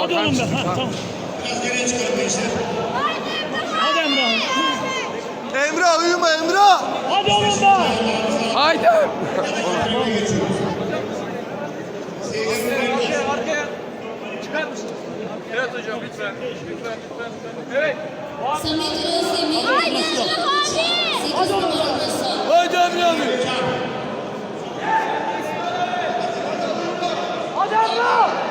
Hadi oğlum be. Ha, tamam. Hadi Emre abi. Emre uyuma Emre. Hadi oğlum be. Haydi. Evet hocam lütfen. Lütfen lütfen. Evet. Samet Özdemir. Haydi hadi. 8 numara masa. Haydi Emre abi. Hadi Emre.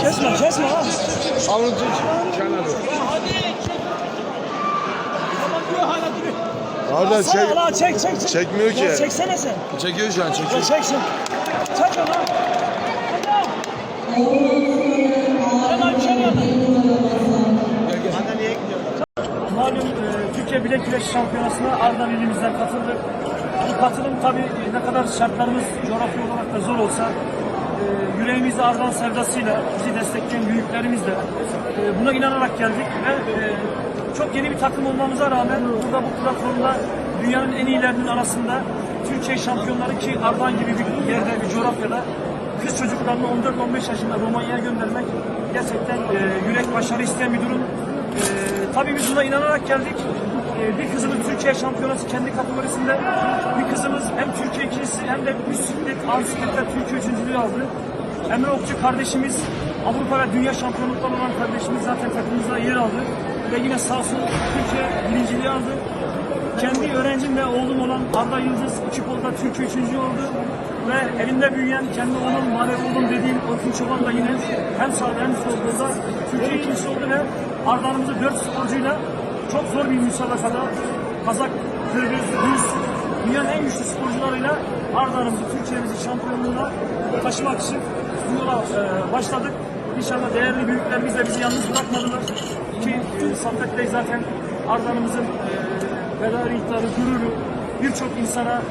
Kesme kesme ha. Alın tut. Sana çek. la çek çek çek. Çekmiyor ki. Ya Çeksene sen. Çekiyor şu an Ya çekiyor. çek sen. Çek onu. Hemen içeri yana. Malum e, Türkiye Bilek Güreş Şampiyonası'na Ardahan ilimizden katıldık. Bu katılım tabii ne kadar şartlarımız coğrafi olarak da zor olsa e, yüreğimizde Ardahan sevdasıyla bizi destekleyen büyüklerimizle e, buna inanarak geldik ve e, çok yeni bir takım olmamıza rağmen burada bu platformda dünyanın en iyilerinin arasında Türkiye şampiyonları ki Ardahan gibi bir yerde, bir coğrafyada kız çocuklarını 14-15 yaşında Romanya'ya göndermek gerçekten e, yürek başarı isteyen bir durum. E, tabii biz buna inanarak geldik. E, bir kızımız Türkiye şampiyonası kendi kategorisinde, bir kızımız ikincisi hem de bisiklet, ağır bisikletle Türkiye üçüncülüğü aldı. Emre Okçu kardeşimiz, Avrupa ve Dünya şampiyonlukları olan kardeşimiz zaten takımımızda yer aldı. Ve yine sağ olsun Türkiye birinciliği aldı. Kendi öğrencim ve oğlum olan Arda Yıldız iki kolda Türkiye üçüncü oldu. Ve elimde büyüyen kendi oğlum, manevi oğlum dediğim Orkun Çoban da yine hem sağda hem solda Türkiye ikincisi oldu ve Arda'nımızı dört sporcuyla çok zor bir müsabakada Kazak, Kırgız, Rus, dünyanın en güçlü sporcularıyla Arda'nımızı Türkiye'mizi şampiyonluğuna taşımak için bu yola e, başladık. İnşallah değerli büyüklerimiz de bizi yalnız bırakmadılar. Ki Saffet Bey zaten Arda'nımızın e, veda ihtarı, gururu birçok insana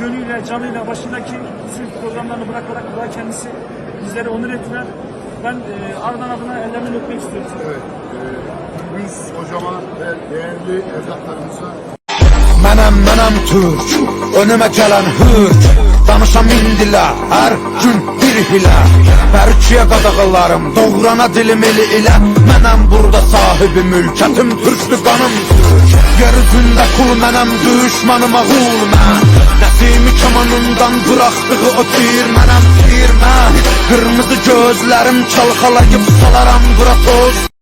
gönlüyle, canıyla başındaki sürü programlarını bırakarak burada kendisi bizleri onur ettiler. Ben e, Ardahan adına ellerinden öpmek istiyorum. Evet, e, biz hocama ve değerli evlatlarımıza Mənəm, mənəm türk, önümə gələn hürk. Danışam indilər, hər gün bir hilə Bərkiyə qadağalarım, doğrana dilim eli ilə Mənəm burada sahibi mülkətim türkdür, qanım türk Yer üzündə kul mənəm, düşmanıma qul mən Nəsimi kamanından bıraxdığı o tir mənəm, tir mən Qırmızı gözlərim çalxalayıb salaram bura toz